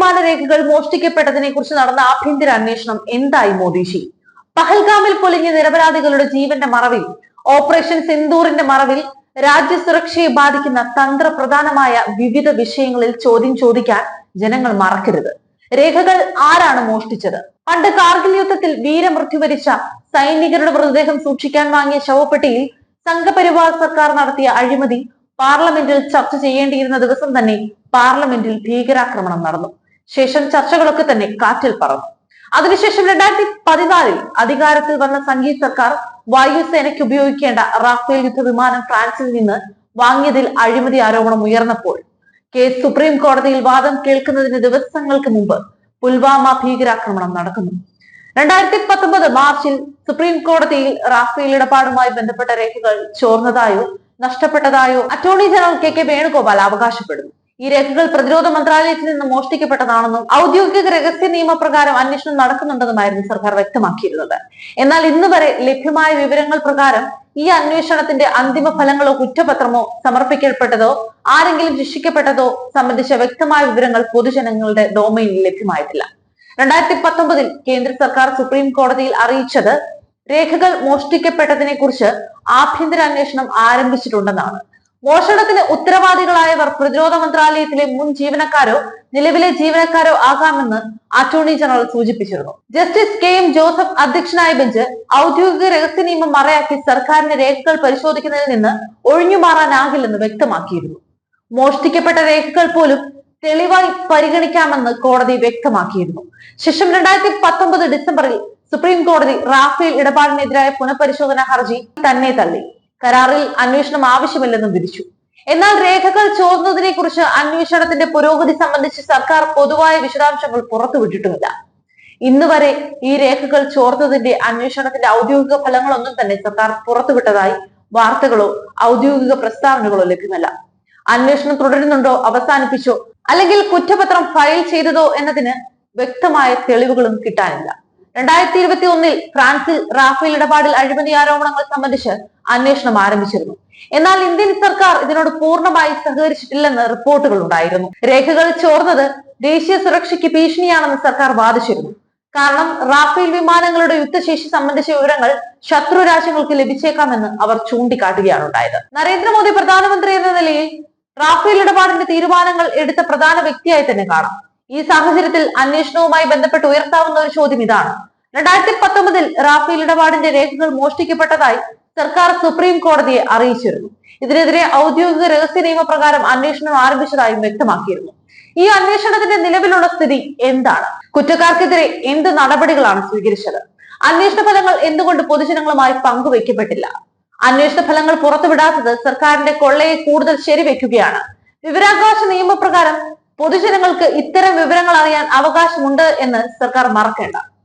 വിമാന രേഖകൾ മോഷ്ടിക്കപ്പെട്ടതിനെ കുറിച്ച് നടന്ന ആഭ്യന്തര അന്വേഷണം എന്തായി മോദിജി? പഹൽഗാമിൽ പൊലിഞ്ഞ നിരപരാധികളുടെ ജീവന്റെ മറവിൽ ഓപ്പറേഷൻ സിന്ദൂറിന്റെ മറവിൽ രാജ്യസുരക്ഷയെ ബാധിക്കുന്ന തന്ത്രപ്രധാനമായ വിവിധ വിഷയങ്ങളിൽ ചോദ്യം ചോദിക്കാൻ ജനങ്ങൾ മറക്കരുത്. രേഖകൾ ആരാണ് മോഷ്ടിച്ചത്? പണ്ട് കാർഗിൽ യുദ്ധത്തിൽ വീരമൃത്യു വരിച്ച സൈനികരുടെ മൃതദേഹം സൂക്ഷിക്കാൻ വാങ്ങിയ ശവപ്പെട്ടിയിൽ സംഘപരിവാർ സർക്കാർ നടത്തിയ അഴിമതി പാർലമെന്റിൽ ചർച്ച ചെയ്യേണ്ടിയിരുന്ന ദിവസം തന്നെ പാർലമെന്റിൽ ഭീകരാക്രമണം നടന്നു. ശേഷം ചർച്ചകളൊക്കെ തന്നെ കാറ്റിൽ പറന്നു. അതിനുശേഷം രണ്ടായിരത്തി പതിനാലിൽ അധികാരത്തിൽ വന്ന സംഗീത് സർക്കാർ വായുസേനയ്ക്ക് ഉപയോഗിക്കേണ്ട റാഫേൽ യുദ്ധവിമാനം ഫ്രാൻസിൽ നിന്ന് വാങ്ങിയതിൽ അഴിമതി ആരോപണം ഉയർന്നപ്പോൾ കേസ് സുപ്രീം കോടതിയിൽ വാദം കേൾക്കുന്നതിന് ദിവസങ്ങൾക്ക് മുമ്പ് പുൽവാമ ഭീകരാക്രമണം നടക്കുന്നു. രണ്ടായിരത്തി പത്തൊമ്പത് മാർച്ചിൽ സുപ്രീം കോടതിയിൽ റാഫേൽ ഇടപാടുമായി ബന്ധപ്പെട്ട രേഖകൾ ചോർന്നതായോ നഷ്ടപ്പെട്ടതായോ attorney general K K Venugopal അവകാശപ്പെടുന്നു. ഈ രേഖകൾ പ്രതിരോധ മന്ത്രാലയത്തിൽ നിന്ന് മോഷ്ടിക്കപ്പെട്ടതാണെന്നും ഔദ്യോഗിക രഹസ്യ നിയമപ്രകാരം അന്വേഷണം നടക്കുന്നുണ്ടെന്നുമായിരുന്നു സർക്കാർ വ്യക്തമാക്കിയിരുന്നത്. എന്നാൽ ഇന്ന് വരെ ലഭ്യമായ വിവരങ്ങൾ പ്രകാരം ഈ അന്വേഷണത്തിന്റെ അന്തിമ ഫലങ്ങളോ കുറ്റപത്രമോ സമർപ്പിക്കപ്പെട്ടതോ ആരെങ്കിലും ശിക്ഷിക്കപ്പെട്ടതോ സംബന്ധിച്ച വ്യക്തമായ വിവരങ്ങൾ പൊതുജനങ്ങളുടെ ഡൊമൈനിൽ ലഭ്യമായിട്ടില്ല. രണ്ടായിരത്തി പത്തൊമ്പതിൽ കേന്ദ്ര സർക്കാർ സുപ്രീം കോടതിയിൽ അറിയിച്ചത് രേഖകൾ മോഷ്ടിക്കപ്പെട്ടതിനെ കുറിച്ച് ആഭ്യന്തര അന്വേഷണം ആരംഭിച്ചിട്ടുണ്ടെന്നാണ്. മോഷണത്തിന് ഉത്തരവാദികളായവർ പ്രതിരോധ മന്ത്രാലയത്തിലെ മുൻ ജീവനക്കാരോ നിലവിലെ ജീവനക്കാരോ ആകാമെന്ന് അറ്റോർണി ജനറൽ സൂചിപ്പിച്ചിരുന്നു. ജസ്റ്റിസ് കെ എം ജോസഫ് അധ്യക്ഷനായ ബെഞ്ച് ഔദ്യോഗിക രഹസ്യ നിയമം മറയാക്കി സർക്കാരിന്റെ രേഖകൾ പരിശോധിക്കുന്നതിൽ നിന്ന് ഒഴിഞ്ഞുമാറാനാകില്ലെന്ന് വ്യക്തമാക്കിയിരുന്നു. മോഷ്ടിക്കപ്പെട്ട രേഖകൾ പോലും തെളിവായി പരിഗണിക്കാമെന്ന് കോടതി വ്യക്തമാക്കിയിരുന്നു. ശേഷം രണ്ടായിരത്തി പത്തൊമ്പത് ഡിസംബറിൽ സുപ്രീം കോടതി റാഫേൽ ഇടപാടിനെതിരായ പുനഃപരിശോധനാ ഹർജി തന്നെ തള്ളി. കരാറിൽ അന്വേഷണം ആവശ്യമില്ലെന്നും വിധിച്ചു. എന്നാൽ രേഖകൾ ചോർന്നതിനെ കുറിച്ച് അന്വേഷണത്തിന്റെ പുരോഗതി സംബന്ധിച്ച് സർക്കാർ പൊതുവായ വിശദാംശങ്ങൾ പുറത്തുവിട്ടിട്ടുമില്ല. ഇന്ന് വരെ ഈ രേഖകൾ ചോർന്നതിന്റെ അന്വേഷണത്തിന്റെ ഔദ്യോഗിക ഫലങ്ങളൊന്നും തന്നെ സർക്കാർ പുറത്തുവിട്ടതായി വാർത്തകളോ ഔദ്യോഗിക പ്രസ്താവനകളോ ലഭ്യമല്ല. അന്വേഷണം തുടരുന്നുണ്ടോ അവസാനിപ്പിച്ചോ അല്ലെങ്കിൽ കുറ്റപത്രം ഫയൽ ചെയ്തതോ എന്നതിന് വ്യക്തമായ തെളിവുകളും കിട്ടാനില്ല. രണ്ടായിരത്തി ഇരുപത്തി ഒന്നിൽ ഫ്രാൻസിൽ റാഫേൽ ഇടപാടിൽ അഴിമതി ആരോപണങ്ങൾ സംബന്ധിച്ച് അന്വേഷണം ആരംഭിച്ചിരുന്നു. എന്നാൽ ഇന്ത്യൻ സർക്കാർ ഇതിനോട് പൂർണമായി സഹകരിച്ചിട്ടില്ലെന്ന് റിപ്പോർട്ടുകൾ ഉണ്ടായിരുന്നു. രേഖകൾ ചോർന്നത് ദേശീയ സുരക്ഷയ്ക്ക് ഭീഷണിയാണെന്ന് സർക്കാർ വാദിച്ചിരുന്നു. കാരണം റാഫേൽ വിമാനങ്ങളുടെ യുദ്ധശേഷി സംബന്ധിച്ച വിവരങ്ങൾ ശത്രു രാജ്യങ്ങൾക്ക് ലഭിച്ചേക്കാമെന്ന് അവർ ചൂണ്ടിക്കാട്ടുകയാണ് ഉണ്ടായത്. നരേന്ദ്രമോദി പ്രധാനമന്ത്രി എന്ന നിലയിൽ റാഫേൽ ഇടപാടിന്റെ തീരുമാനങ്ങൾ എടുത്ത പ്രധാന വ്യക്തിയായി തന്നെ കാണാം. ഈ സാഹചര്യത്തിൽ അന്വേഷണവുമായി ബന്ധപ്പെട്ട് ഉയർത്താവുന്ന ഒരു ചോദ്യം ഇതാണ്. രണ്ടായിരത്തി പത്തൊമ്പതിൽ റാഫേൽ ഇടപാടിന്റെ രേഖകൾ മോഷ്ടിക്കപ്പെട്ടതായി സർക്കാർ സുപ്രീം കോടതിയെ അറിയിച്ചിരുന്നു. ഇതിനെതിരെ ഔദ്യോഗിക രഹസ്യ നിയമപ്രകാരം അന്വേഷണം ആരംഭിച്ചതായും വ്യക്തമാക്കിയിരുന്നു. ഈ അന്വേഷണത്തിന്റെ നിലവിലുള്ള സ്ഥിതി എന്താണ്? കുറ്റക്കാർക്കെതിരെ എന്ത് നടപടികളാണ് സ്വീകരിച്ചത്? അന്വേഷണ ഫലങ്ങൾ എന്തുകൊണ്ട് പൊതുജനങ്ങളുമായി പങ്കുവെക്കപ്പെട്ടില്ല? അന്വേഷണ ഫലങ്ങൾ പുറത്തുവിടാത്തത് സർക്കാരിന്റെ കൊള്ളയെ കൂടുതൽ ശരിവെക്കുകയാണ്. വിവരാവകാശ നിയമപ്രകാരം പൊതുജനങ്ങൾക്ക് ഇത്തരം വിവരങ്ങൾ അറിയാൻ അവകാശമുണ്ട് എന്ന് സർക്കാർ മറക്കേണ്ട.